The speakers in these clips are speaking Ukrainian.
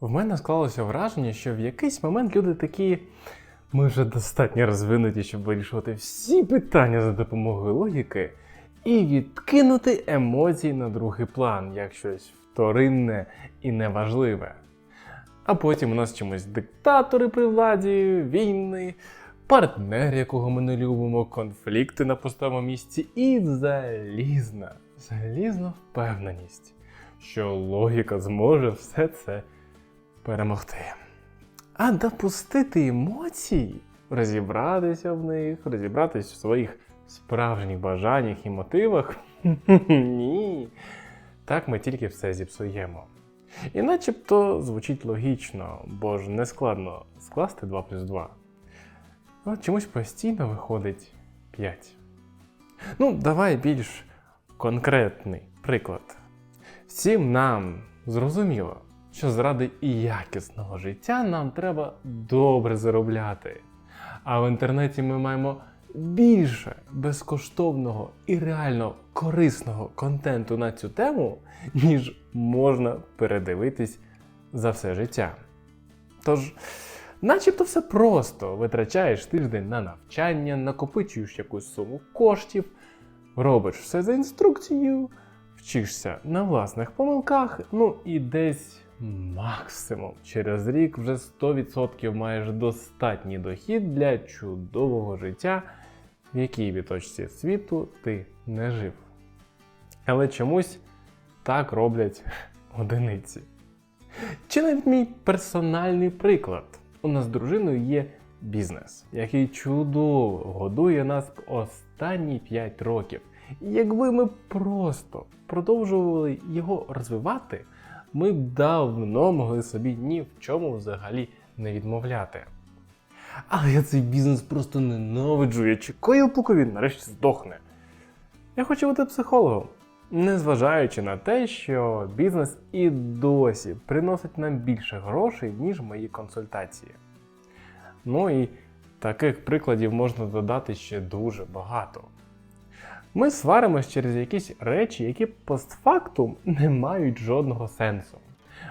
В мене склалося враження, що в якийсь момент люди такі. Ми вже достатньо розвинуті, щоб вирішувати всі питання за допомогою логіки і відкинути емоції на другий план, як щось вторинне і неважливе. А потім у нас чомусь диктатори при владі, війни, партнер, якого ми не любимо, конфлікти на пустому місці і залізна, залізна впевненість, що логіка зможе все це перемогти. А допустити емоції, розібратися в них, розібратися в своїх справжніх бажаннях і мотивах ні. Так ми тільки все зіпсуємо. І начебто звучить логічно, бо ж не складно скласти 2 плюс 2. Але чомусь постійно виходить 5. Ну, давай більш конкретний приклад. Всім нам зрозуміло, що заради якісного життя нам треба добре заробляти. А в інтернеті ми маємо більше безкоштовного і реально корисного контенту на цю тему, ніж можна передивитись за все життя. Тож, начебто все просто витрачаєш тиждень на навчання, накопичуєш якусь суму коштів, робиш все за інструкцією, вчишся на власних помилках, ну і десь максимум через рік вже 100% маєш достатній дохід для чудового життя, в якій би точці світу ти не жив. Але чомусь так роблять одиниці. Чи навіть мій персональний приклад. У нас з дружиною є бізнес, який чудово годує нас останні 5 років. І якби ми просто продовжували його розвивати, ми б давно могли собі ні в чому взагалі не відмовляти. Але я цей бізнес просто ненавиджу. Я чекаю, поки він нарешті здохне. Я хочу бути психологом, незважаючи на те, що бізнес і досі приносить нам більше грошей, ніж мої консультації. Ну і таких прикладів можна додати ще дуже багато. Ми сваримось через якісь речі, які постфактум не мають жодного сенсу.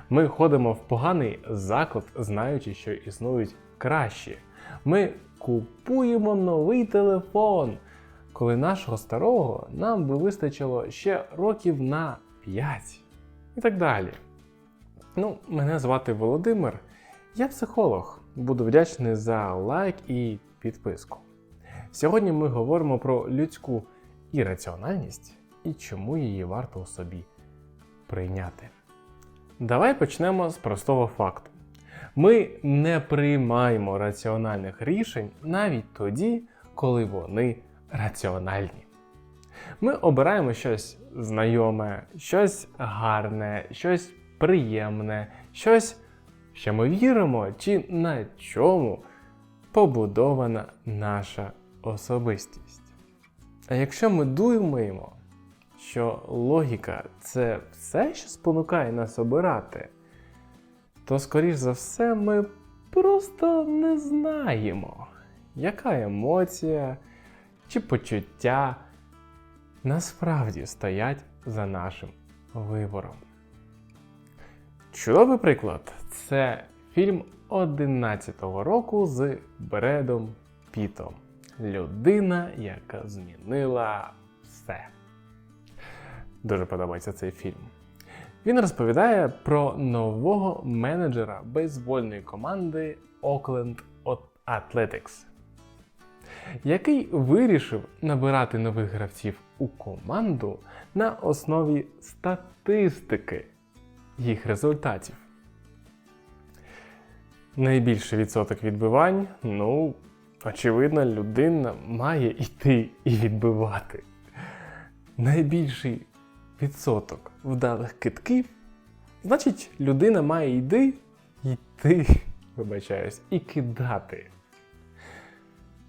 Ми ходимо в поганий заклад, знаючи, що існують кращі. Ми купуємо новий телефон, коли нашого старого нам би вистачило ще років на 5 і так далі. Ну, мене звати Володимир, я психолог. Буду вдячний за лайк і підписку. Сьогодні ми говоримо про людську ірраціональність і чому її варто у собі прийняти. Давай почнемо з простого факту. Ми не приймаємо раціональних рішень навіть тоді, коли вони раціональні. Ми обираємо щось знайоме, щось гарне, щось приємне, щось, що ми віримо, чи на чому побудована наша особистість. А якщо ми думаємо, що логіка це все, що спонукає нас обирати, то, скоріш за все, ми просто не знаємо, яка емоція чи почуття насправді стоять за нашим вибором. Чудовий приклад це фільм 11-го року з Бредом Пітом. Людина, яка змінила все. Дуже подобається цей фільм. Він розповідає про нового менеджера бейсбольної команди Oakland Athletics, який вирішив набирати нових гравців у команду на основі статистики їх результатів. Найбільший відсоток відбивань, ну, очевидно, людина має йти і відбивати. Найбільший відсоток вдалих китків, значить, людина має йти, йти, вибачаюсь, і кидати.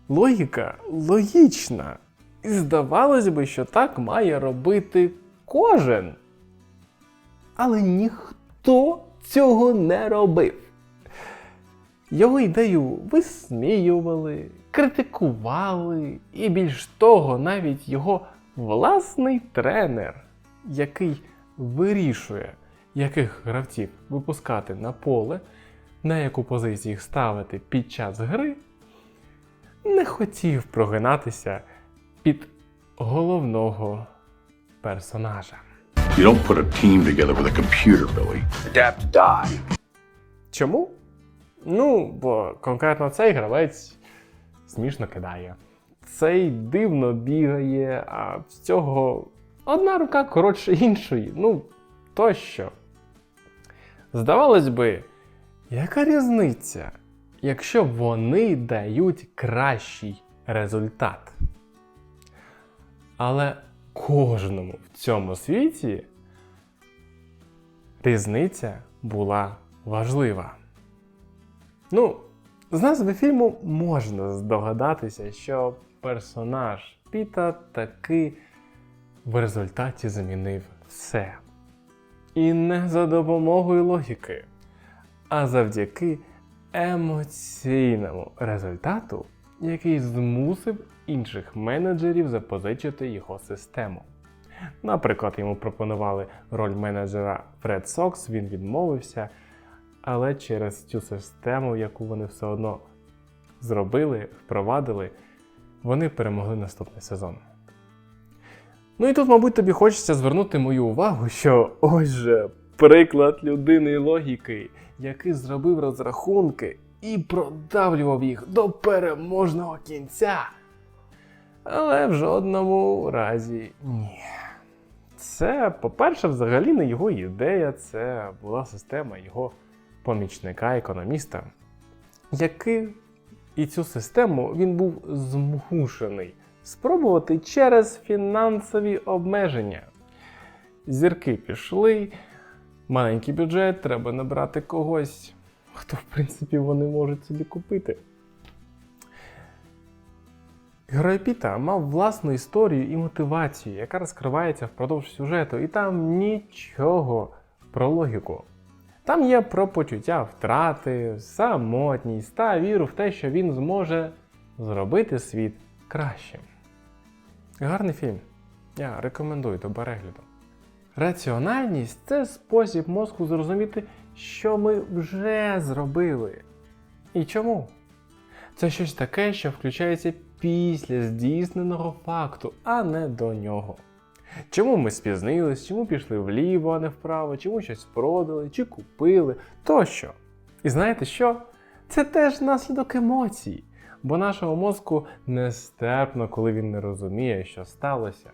Логіка логічна. І здавалось би, що так має робити кожен. Але ніхто цього не робив. Його ідею висміювали, критикували, і більш того, навіть його власний тренер, який вирішує, яких гравців випускати на поле, на яку позицію їх ставити під час гри, не хотів прогинатися під головного персонажа. You don't put a team together with a computer, Billy. Adapt die. Чому? Ну, бо конкретно цей гравець смішно кидає. Цей дивно бігає, а в цього одна рука коротше іншої. Ну, тощо. Здавалось би, яка різниця, якщо вони дають кращий результат? Але кожному в цьому світі різниця була важлива. Ну, з назви фільму можна здогадатися, що персонаж Піта таки в результаті замінив все. І не за допомогою логіки, а завдяки емоційному результату, який змусив інших менеджерів запозичити його систему. Наприклад, йому пропонували роль менеджера Фред Сокс, він відмовився, але через цю систему, яку вони все одно зробили, впровадили, вони перемогли наступний сезон. Ну і тут, мабуть, тобі хочеться звернути мою увагу, що ось же приклад людини логіки, який зробив розрахунки і продавлював їх до переможного кінця. Але в жодному разі ні. Це, по-перше, взагалі не його ідея, це була система його помічника-економіста, який і цю систему він був змушений спробувати через фінансові обмеження. Зірки пішли, маленький бюджет, треба набрати когось, хто, в принципі, вони можуть собі купити. Герой Піта мав власну історію і мотивацію, яка розкривається впродовж сюжету, і там нічого про логіку. Там є про почуття втрати, самотність та віру в те, що він зможе зробити світ кращим. Гарний фільм. Я рекомендую до перегляду. Раціональність це спосіб мозку зрозуміти, що ми вже зробили. І чому? Це щось таке, що включається після здійсненого факту, а не до нього. Чому ми спізнились, чому пішли вліво, а не вправо, чому щось продали, чи купили, тощо. І знаєте що? Це теж наслідок емоцій, бо нашого мозку нестерпно, коли він не розуміє, що сталося.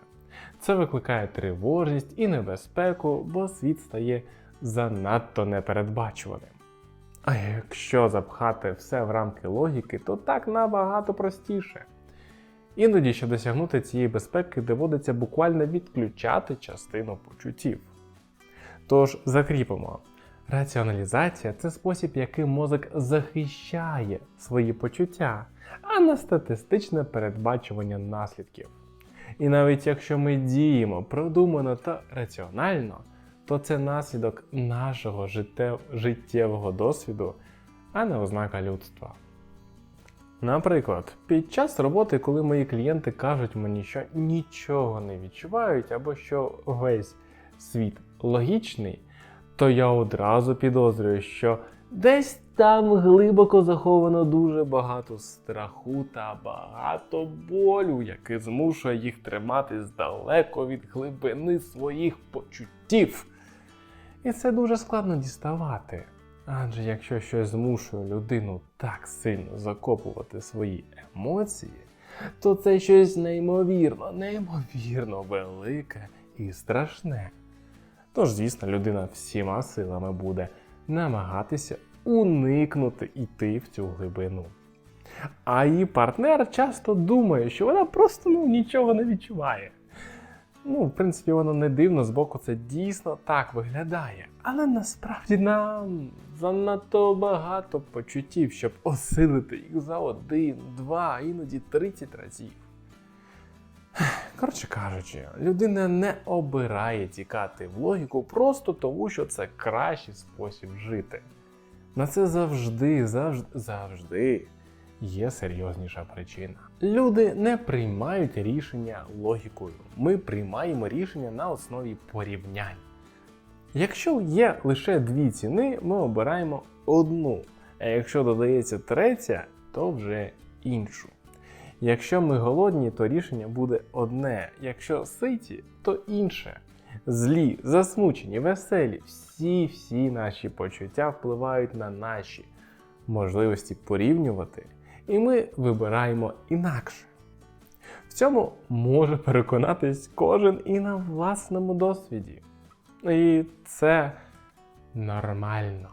Це викликає тривожність і небезпеку, бо світ стає занадто непередбачуваним. А якщо запхати все в рамки логіки, то так набагато простіше. Іноді, щоб досягнути цієї безпеки, доводиться буквально відключати частину почуттів. Тож закріпимо. Раціоналізація це спосіб, яким мозок захищає свої почуття, а не статистичне передбачування наслідків. І навіть якщо ми діємо продумано та раціонально, то це наслідок нашого життєвого досвіду, а не ознака людства. Наприклад, під час роботи, коли мої клієнти кажуть мені, що нічого не відчувають, або що весь світ логічний, то я одразу підозрюю, що десь там глибоко заховано дуже багато страху та багато болю, яке змушує їх триматись далеко від глибини своїх почуттів. І це дуже складно діставати. Адже якщо щось змушує людину так сильно закопувати свої емоції, то це щось неймовірно, неймовірно велике і страшне. Тож, звісно, людина всіма силами буде намагатися уникнути йти в цю глибину. А її партнер часто думає, що вона просто ну, нічого не відчуває. Ну, в принципі, воно не дивно, збоку це дійсно так виглядає. Але насправді нам занадто багато почуттів, щоб осилити їх за один, два, іноді 30 разів. Коротше кажучи, людина не обирає тікати в логіку просто тому, що це кращий спосіб жити. На це завжди, завжди, завжди є серйозніша причина. Люди не приймають рішення логікою. Ми приймаємо рішення на основі порівнянь. Якщо є лише дві ціни, ми обираємо одну. А якщо додається третя, то вже іншу. Якщо ми голодні, то рішення буде одне. Якщо ситі, то інше. Злі, засмучені, веселі, всі всі наші почуття впливають на наші можливості порівнювати, і ми вибираємо інакше. В цьому може переконатись кожен і на власному досвіді. І це нормально.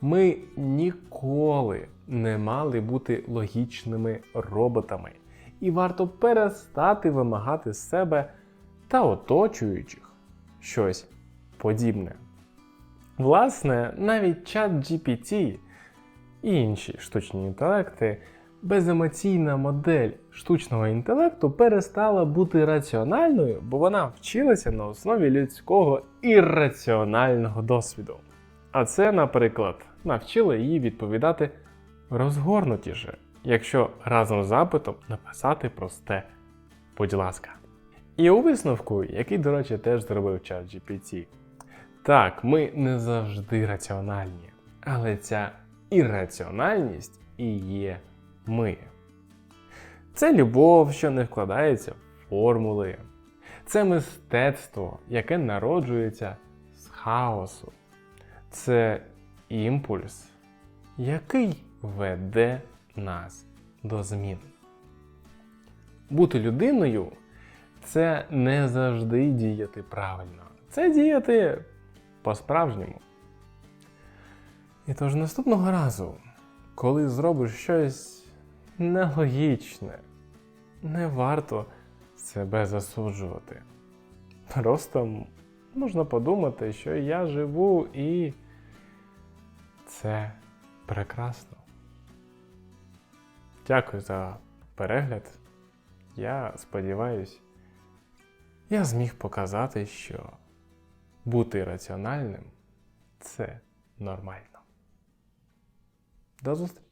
Ми ніколи не мали бути логічними роботами, і варто перестати вимагати з себе та оточуючих щось подібне. Власне, навіть чат GPT і інші штучні інтелекти, беземоційна модель штучного інтелекту перестала бути раціональною, бо вона вчилася на основі людського ірраціонального досвіду. А це, наприклад, навчило її відповідати розгорнутіше, якщо разом з запитом написати просте будь ласка. І у висновку, який, до речі, теж зробив чат GPT. Так, ми не завжди раціональні, але ця ірраціональність і є ми. Це любов, що не вкладається в формули. Це мистецтво, яке народжується з хаосу. Це імпульс, який веде нас до змін. Бути людиною це не завжди діяти правильно. Це діяти по-справжньому. І тож наступного разу, коли зробиш щось нелогічне, не варто себе засуджувати. Просто можна подумати, що я живу і це прекрасно. Дякую за перегляд. Я сподіваюсь, я зміг показати, що бути раціональним це нормально. До зустрічі!